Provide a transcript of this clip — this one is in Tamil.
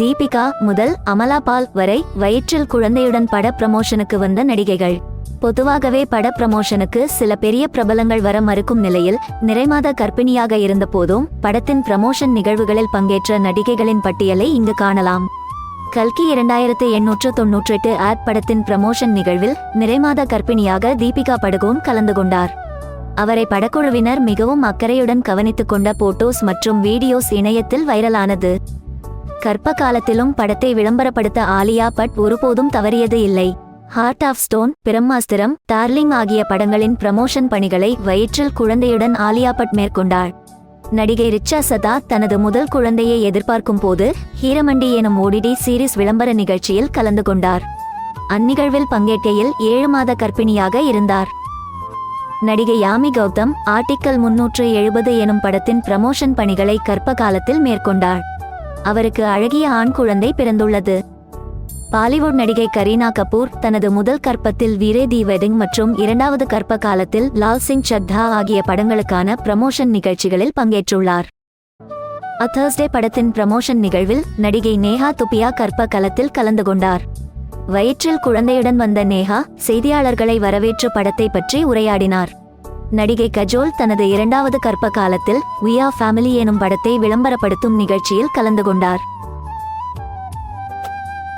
தீபிகா முதல் அமலா பால் வரை வயிற்றில் குழந்தையுடன் பட ப்ரமோஷனுக்கு வந்த நடிகைகள். பொதுவாகவே பட ப்ரமோஷனுக்கு சில பெரிய பிரபலங்கள் வர மறுக்கும் நிலையில் நிறைமாத கர்ப்பிணியாக இருந்த போதும் படத்தின் ப்ரமோஷன் நிகழ்வுகளில் பங்கேற்ற நடிகைகளின் பட்டியலை இங்கு காணலாம். கல்கி இரண்டாயிரத்து எண்ணூற்று தொன்னூற்றி எட்டு ஆட் படத்தின் ப்ரமோஷன் நிகழ்வில் நிறைமாத கர்ப்பிணியாக தீபிகா படுகோன் கலந்து கொண்டார். அவரை படக்குழுவினர் மிகவும் அக்கறையுடன் கவனித்துக் கொண்ட போட்டோஸ் மற்றும் வீடியோஸ் இணையத்தில் வைரலானது. கர்ப்ப காலத்திலும் படத்தை விளம்பரப்படுத்த ஆலியா பட் ஒருபோதும் தவறியது இல்லை. Heart of stone Brahmastra darling ஆகிய படங்களின் ப்ரமோஷன் பணிகளை வயிற்றில் குழந்தையுடன் ஆலியா பட் மேற்கொண்டார். நடிகை ரிச்சா சதா தனது முதல் குழந்தையை எதிர்பார்க்கும் போது ஹீரமண்டி எனும் ஓடிடி சீரிஸ் விளம்பர நிகழ்ச்சியில் கலந்து கொண்டார். அந்நிகழ்வில் பங்கேற்கையில் ஏழு மாத கர்ப்பிணியாக இருந்தார். நடிகை யாமி கௌதம் ஆர்டிக்கல் முன்னூற்று எழுபது எனும் படத்தின் ப்ரமோஷன் பணிகளை கர்ப்ப காலத்தில் மேற்கொண்டார். அவருக்கு அழகிய ஆண் குழந்தை பிறந்துள்ளது. பாலிவுட் நடிகை கரீனா கபூர் தனது முதல் கற்பத்தில் வீரே தி வெட்டிங் மற்றும் இரண்டாவது கற்ப காலத்தில் லால் சிங் சத்தா ஆகிய படங்களுக்கான ப்ரமோஷன் நிகழ்ச்சிகளில் பங்கேற்றுள்ளார். அதர்ஸ்டே படத்தின் ப்ரமோஷன் நிகழ்வில் நடிகை நேஹா துப்பியா கற்ப கலத்தில் கலந்து கொண்டார். வயிற்றில் குழந்தையுடன் வந்த நேஹா செய்தியாளர்களை வரவேற்று படத்தை பற்றி உரையாடினார். நடிகை கஜோல் தனது இரண்டாவது கற்ப காலத்தில் வி ஆர் ஃபேமிலி எனும் படத்தை விளம்பரப்படுத்தும் நிகழ்ச்சியில் கலந்து கொண்டார்.